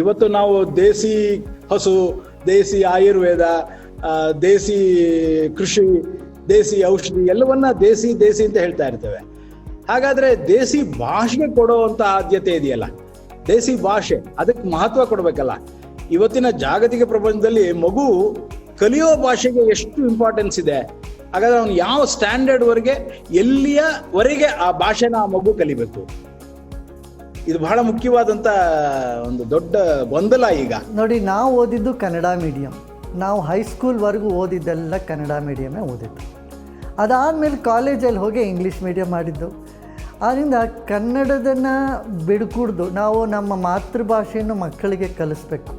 ಇವತ್ತು ನಾವು ದೇಸಿ ಹಸು, ದೇಸಿ ಆಯುರ್ವೇದ ದೇಸಿ ಕೃಷಿ, ದೇಸಿ ಔಷಧಿ ಎಲ್ಲವನ್ನ ದೇಸಿ ದೇಸಿ ಅಂತ ಹೇಳ್ತಾ ಇರ್ತೇವೆ. ಹಾಗಾದ್ರೆ ದೇಸಿ ಭಾಷೆಗೆ ಕೊಡುವಂತ ಆದ್ಯತೆ ಇದೆಯಲ್ಲ? ದೇಸಿ ಭಾಷೆ, ಅದಕ್ಕೆ ಮಹತ್ವ ಕೊಡ್ಬೇಕಲ್ಲ? ಇವತ್ತಿನ ಜಾಗತಿಕ ಪ್ರಪಂಚದಲ್ಲಿ ಮಗು ಕಲಿಯೋ ಭಾಷೆಗೆ ಎಷ್ಟು ಇಂಪಾರ್ಟೆನ್ಸ್ ಇದೆ? ಹಾಗಾದ್ರೆ ಅವನು ಯಾವ ಸ್ಟ್ಯಾಂಡರ್ಡ್ ವರೆಗೆ ಎಲ್ಲಿಯವರೆಗೆ ಆ ಭಾಷೆನ ಆ ಮಗು ಕಲಿಬೇಕು? ಇದು ಬಹಳ ಮುಖ್ಯವಾದಂತ ಒಂದು ದೊಡ್ಡ ಗೊಂದಲ ಈಗ. ನೋಡಿ, ನಾವು ಓದಿದ್ದು ಕನ್ನಡ ಮೀಡಿಯಂ ನಾವು ಹೈಸ್ಕೂಲ್ವರೆಗೂ ಓದಿದ್ದೆಲ್ಲ ಕನ್ನಡ ಮೀಡಿಯಮೇ ಓದಿದ್ದು. ಅದಾದಮೇಲೆ ಕಾಲೇಜಲ್ಲಿ ಹೋಗಿ ಇಂಗ್ಲೀಷ್ ಮೀಡಿಯಂ ಮಾಡಿದ್ದು. ಆದ್ದರಿಂದ ಕನ್ನಡದನ್ನು ಬಿಡ್ಕೂಡ್ದು. ನಾವು ನಮ್ಮ ಮಾತೃಭಾಷೆಯನ್ನು ಮಕ್ಕಳಿಗೆ ಕಲಿಸ್ಬೇಕು.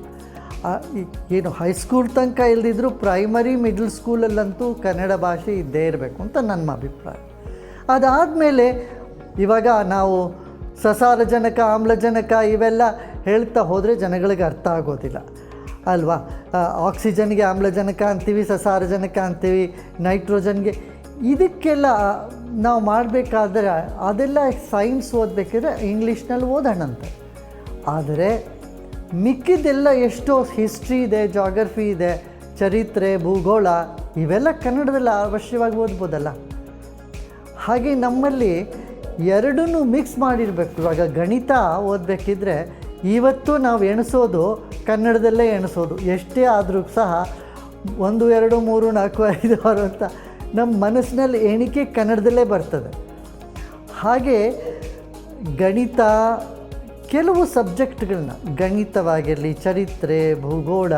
ಏನು ಹೈಸ್ಕೂಲ್ ತನಕ ಇಲ್ದಿದ್ರೂ ಪ್ರೈಮರಿ ಮಿಡ್ಲ್ ಸ್ಕೂಲಲ್ಲಂತೂ ಕನ್ನಡ ಭಾಷೆ ಇದ್ದೇ ಇರಬೇಕು ಅಂತ ನನ್ನ ಅಭಿಪ್ರಾಯ. ಅದಾದಮೇಲೆ ಇವಾಗ ನಾವು ಸಸಾರಜನಕ, ಆಮ್ಲಜನಕ ಇವೆಲ್ಲ ಹೇಳ್ತಾ ಹೋದರೆ ಜನಗಳಿಗೆ ಅರ್ಥ ಆಗೋದಿಲ್ಲ. ಅಲ್ವಾ? ಆಕ್ಸಿಜನ್ಗೆ ಆಮ್ಲಜನಕ ಅಂತೀವಿ, ಸಸಾರಜನಕ ಅಂತೀವಿ, ನೈಟ್ರೋಜನ್ಗೆ ಇದಕ್ಕೆಲ್ಲ ನಾವು ಮಾಡಬೇಕಾದ್ರೆ ಅದೆಲ್ಲ ಸೈನ್ಸ್ ಓದಬೇಕಿದ್ರೆ ಇಂಗ್ಲೀಷ್ನಲ್ಲಿ ಓದೋಣಂತೆ. ಆದರೆ ಮಿಕ್ಕಿದ್ದೆಲ್ಲ ಎಷ್ಟೋ ಹಿಸ್ಟ್ರಿ ಇದೆ, ಜಾಗ್ರಫಿ ಇದೆ, ಚರಿತ್ರೆ, ಭೂಗೋಳ, ಇವೆಲ್ಲ ಕನ್ನಡದಲ್ಲಿ ಅವಶ್ಯವಾಗಿ ಓದ್ಬೋದಲ್ಲ. ಹಾಗೆ ನಮ್ಮಲ್ಲಿ ಎರಡನ್ನೂ ಮಿಕ್ಸ್ ಮಾಡಿರಬೇಕು. ಇವಾಗ ಗಣಿತ ಓದಬೇಕಿದ್ರೆ ಇವತ್ತು ನಾವು ಎಣಿಸೋದು ಕನ್ನಡದಲ್ಲೇ ಎಣಿಸೋದು. ಎಷ್ಟೇ ಆದರೂ ಸಹ ಒಂದು, ಎರಡು, ಮೂರು, ನಾಲ್ಕು, ಐದು, ಆರು ಅಂತ ನಮ್ಮ ಮನಸ್ಸಿನಲ್ಲಿ ಎಣಿಕೆ ಕನ್ನಡದಲ್ಲೇ ಬರ್ತದೆ. ಹಾಗೆ ಗಣಿತ ಕೆಲವು ಸಬ್ಜೆಕ್ಟ್ಗಳನ್ನ ಗಣಿತವಾಗಿರಲಿ, ಚರಿತ್ರೆ, ಭೂಗೋಳ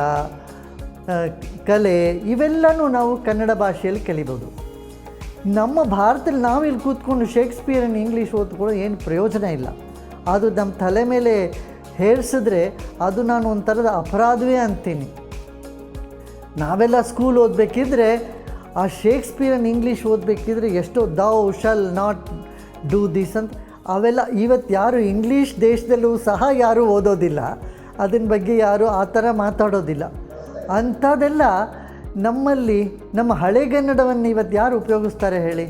ಕಲೆ ಇವೆಲ್ಲನೂ ನಾವು ಕನ್ನಡ ಭಾಷೆಯಲ್ಲಿ ಕಲಿಬೋದು. ನಮ್ಮ ಭಾರತದಲ್ಲಿ ನಾವು ಇಲ್ಲಿ ಕೂತ್ಕೊಂಡು ಶೇಕ್ಸ್ಪಿಯರನ್ನು ಇಂಗ್ಲೀಷ್ ಓದ್ಕೊಳ್ಳೋ ಏನು ಪ್ರಯೋಜನ ಇಲ್ಲ. ಅದು ನಮ್ಮ ತಲೆ ಮೇಲೆ ಹೇರಿಸಿದ್ರೆ ಅದು ನಾನು ಒಂಥರದ ಅಪರಾಧವೇ ಅಂತೀನಿ. ನಾವೆಲ್ಲ ಸ್ಕೂಲ್ ಓದಬೇಕಿದ್ರೆ, ಆ ಶೇಕ್ಸ್ಪಿಯರನ್ ಇಂಗ್ಲೀಷ್ ಓದಬೇಕಿದ್ರೆ ಎಷ್ಟೋ thou shalt not do this ಅಂತ, ಅವೆಲ್ಲ ಇವತ್ತು ಯಾರು ಇಂಗ್ಲೀಷ್ ದೇಶದಲ್ಲೂ ಸಹ ಯಾರೂ ಓದೋದಿಲ್ಲ. ಅದನ್ನ ಬಗ್ಗೆ ಯಾರೂ ಆ ಥರ ಮಾತಾಡೋದಿಲ್ಲ. ಅಂಥದ್ದೆಲ್ಲ ನಮ್ಮಲ್ಲಿ ನಮ್ಮ ಹಳೆಗನ್ನಡವನ್ನು ಇವತ್ತು ಯಾರು ಉಪಯೋಗಿಸ್ತಾರೆ ಹೇಳಿ?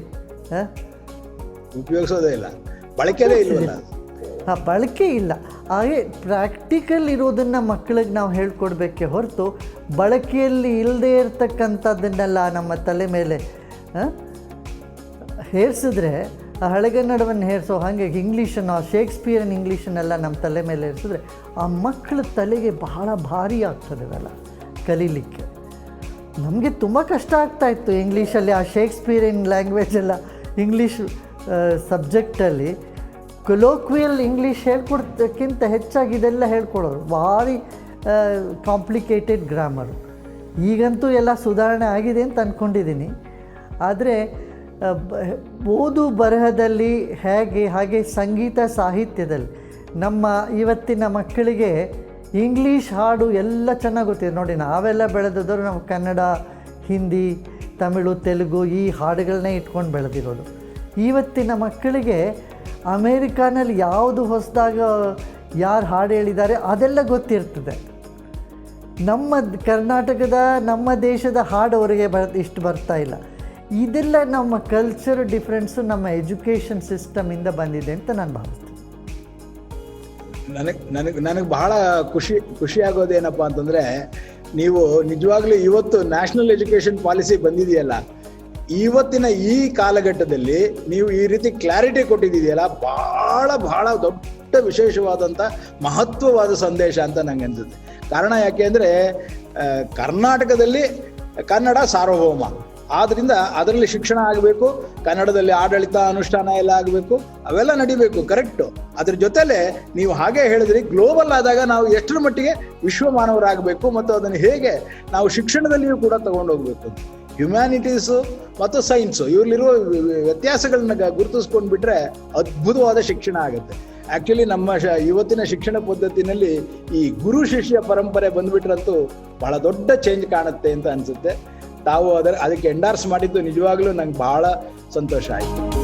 ಉಪಯೋಗಿಸೋದೇ ಇಲ್ಲ. ಬಳಕೆನೇ ಇಲ್ವಲ್ಲ? ಆ ಬಳಕೆ ಇಲ್ಲ. ಹಾಗೆ ಪ್ರಾಕ್ಟಿಕಲ್ ಇರೋದನ್ನು ಮಕ್ಕಳಿಗೆ ನಾವು ಹೇಳ್ಕೊಡ್ಬೇಕೆ ಹೊರತು ಬಳಕೆಯಲ್ಲಿ ಇಲ್ಲದೇ ಇರ್ತಕ್ಕಂಥದ್ದನ್ನೆಲ್ಲ ನಮ್ಮ ತಲೆ ಮೇಲೆ ಹೇರಿಸಿದ್ರೆ ಆ ಹಳೆಗನ್ನಡವನ್ನು ಹೇರಿಸೋ ಹಾಗೆ ಇಂಗ್ಲೀಷನ್ನು ಆ ಶೇಕ್ಸ್ಪಿಯರನ್ ಇಂಗ್ಲೀಷನ್ನೆಲ್ಲ ನಮ್ಮ ತಲೆ ಮೇಲೆ ಹೇರ್ಸಿದ್ರೆ ಆ ಮಕ್ಕಳ ತಲೆಗೆ ಬಹಳ ಭಾರಿ ಆಗ್ತದೆ ಅವೆಲ್ಲ ಕಲೀಲಿಕ್ಕೆ. ನಮಗೆ ತುಂಬ ಕಷ್ಟ ಆಗ್ತಾ ಇತ್ತು ಇಂಗ್ಲೀಷಲ್ಲಿ ಆ ಶೇಕ್ಸ್ಪಿಯರಿನ್ ಲ್ಯಾಂಗ್ವೇಜ್ ಎಲ್ಲ ಇಂಗ್ಲೀಷ್ ಸಬ್ಜೆಕ್ಟಲ್ಲಿ ಕೊಲೋಕ್ವಿಯಲ್ ಇಂಗ್ಲೀಷ್ ಹೇಳ್ಕೊಡ್ತಕ್ಕಿಂತ ಹೆಚ್ಚಾಗಿ ಇದೆಲ್ಲ ಹೇಳ್ಕೊಡೋರು. ಭಾರಿ ಕಾಂಪ್ಲಿಕೇಟೆಡ್ ಗ್ರಾಮರು ಈಗಂತೂ ಎಲ್ಲ ಸುಧಾರಣೆ ಆಗಿದೆ ಅಂತ ಅಂದ್ಕೊಂಡಿದ್ದೀನಿ ಆದರೆ ಓದು ಬರಹದಲ್ಲಿ ಹೇಗೆ, ಹಾಗೆ ಸಂಗೀತ ಸಾಹಿತ್ಯದಲ್ಲಿ ನಮ್ಮ ಇವತ್ತಿನ ಮಕ್ಕಳಿಗೆ ಇಂಗ್ಲೀಷ್ ಹಾಡು ಎಲ್ಲ ಚೆನ್ನಾಗಿ ಗೊತ್ತಿದೆ. ನೋಡಿ, ನಾವೆಲ್ಲ ಬೆಳೆದಿದ್ದವರು ನಾವು ಕನ್ನಡ, ಹಿಂದಿ, ತಮಿಳು, ತೆಲುಗು ಈ ಹಾಡುಗಳನ್ನೇ ಇಟ್ಕೊಂಡು ಬೆಳೆದಿರೋದು. ಇವತ್ತಿನ ಮಕ್ಕಳಿಗೆ ಅಮೇರಿಕಾನಲ್ಲಿ ಯಾವುದು ಹೊಸದಾಗ, ಯಾರು ಹಾಡು ಹೇಳಿದ್ದಾರೆ ಅದೆಲ್ಲ ಗೊತ್ತಿರ್ತದೆ. ನಮ್ಮ ಕರ್ನಾಟಕದ, ನಮ್ಮ ದೇಶದ ಹಾಡು ಅವರಿಗೆ ಬರ್, ಇಷ್ಟು ಬರ್ತಾ ಇಲ್ಲ. ಇದೆಲ್ಲ ನಮ್ಮ ಕಲ್ಚರ್ ಡಿಫ್ರೆನ್ಸು ನಮ್ಮ ಎಜುಕೇಷನ್ ಸಿಸ್ಟಮಿಂದ ಬಂದಿದೆ ಅಂತ ನಾನು ಭಾವಿಸ್ತೀನಿ. ನನಗ್, ನನಗೆ ನನಗೆ ಬಹಳ ಖುಷಿ ಖುಷಿ ಆಗೋದೇನಪ್ಪ ಅಂತಂದ್ರೆ, ನೀವು ನಿಜವಾಗ್ಲೂ ಇವತ್ತು ನ್ಯಾಷನಲ್ ಎಜುಕೇಶನ್ ಪಾಲಿಸಿ ಬಂದಿದೆಯಲ್ಲ, ಇವತ್ತಿನ ಈ ಕಾಲಘಟ್ಟದಲ್ಲಿ ನೀವು ಈ ರೀತಿ ಕ್ಲಾರಿಟಿ ಕೊಟ್ಟಿದ್ದೀಯಲ್ಲ, ಬಹಳ ಬಹಳ ದೊಡ್ಡ ವಿಶೇಷವಾದಂತ ಮಹತ್ವವಾದ ಸಂದೇಶ ಅಂತ ನಂಗೆ ಅನ್ಸುತ್ತೆ. ಕಾರಣ ಯಾಕೆ ಅಂದ್ರೆ ಕರ್ನಾಟಕದಲ್ಲಿ ಕನ್ನಡ ಸಾರ್ವಭೌಮ. ಆದ್ರಿಂದ ಅದರಲ್ಲಿ ಶಿಕ್ಷಣ ಆಗಬೇಕು, ಕನ್ನಡದಲ್ಲಿ ಆಡಳಿತ ಅನುಷ್ಠಾನ ಎಲ್ಲ ಆಗಬೇಕು, ಅವೆಲ್ಲ ನಡಿಬೇಕು ಕರೆಕ್ಟು ಅದ್ರ ಜೊತೆಲೆ ನೀವು ಹಾಗೆ ಹೇಳಿದ್ರಿ ಗ್ಲೋಬಲ್ ಆದಾಗ ನಾವು ಎಷ್ಟರ ಮಟ್ಟಿಗೆ ವಿಶ್ವ ಮಾನವರಾಗಬೇಕು ಮತ್ತು ಅದನ್ನು ಹೇಗೆ ನಾವು ಶಿಕ್ಷಣದಲ್ಲಿಯೂ ಕೂಡ ತಗೊಂಡೋಗ್ಬೇಕು ಹ್ಯುಮ್ಯಾನಿಟೀಸು ಮತ್ತು ಸೈನ್ಸು ಇವರಲ್ಲಿರುವ ವ್ಯತ್ಯಾಸಗಳನ್ನ ಗುರುತಿಸ್ಕೊಂಡು ಬಿಟ್ರೆ ಅದ್ಭುತವಾದ ಶಿಕ್ಷಣ ಆಗುತ್ತೆ. ಆಕ್ಚುಲಿ ನಮ್ಮ ಇವತ್ತಿನ ಶಿಕ್ಷಣ ಪದ್ಧತಿನಲ್ಲಿ ಈ ಗುರು ಶಿಷ್ಯ ಪರಂಪರೆ ಬಂದ್ಬಿಟ್ರಂತೂ ಬಹಳ ದೊಡ್ಡ ಚೇಂಜ್ ಕಾಣುತ್ತೆ ಅಂತ ಅನ್ಸುತ್ತೆ. ತಾವು ಅದರ ಅದಕ್ಕೆ ಎಂಡಾರ್ಸ್ ಮಾಡಿದ್ದು ನಿಜವಾಗ್ಲೂ ನಂಗೆ ಬಹಳ ಸಂತೋಷ ಆಯ್ತು.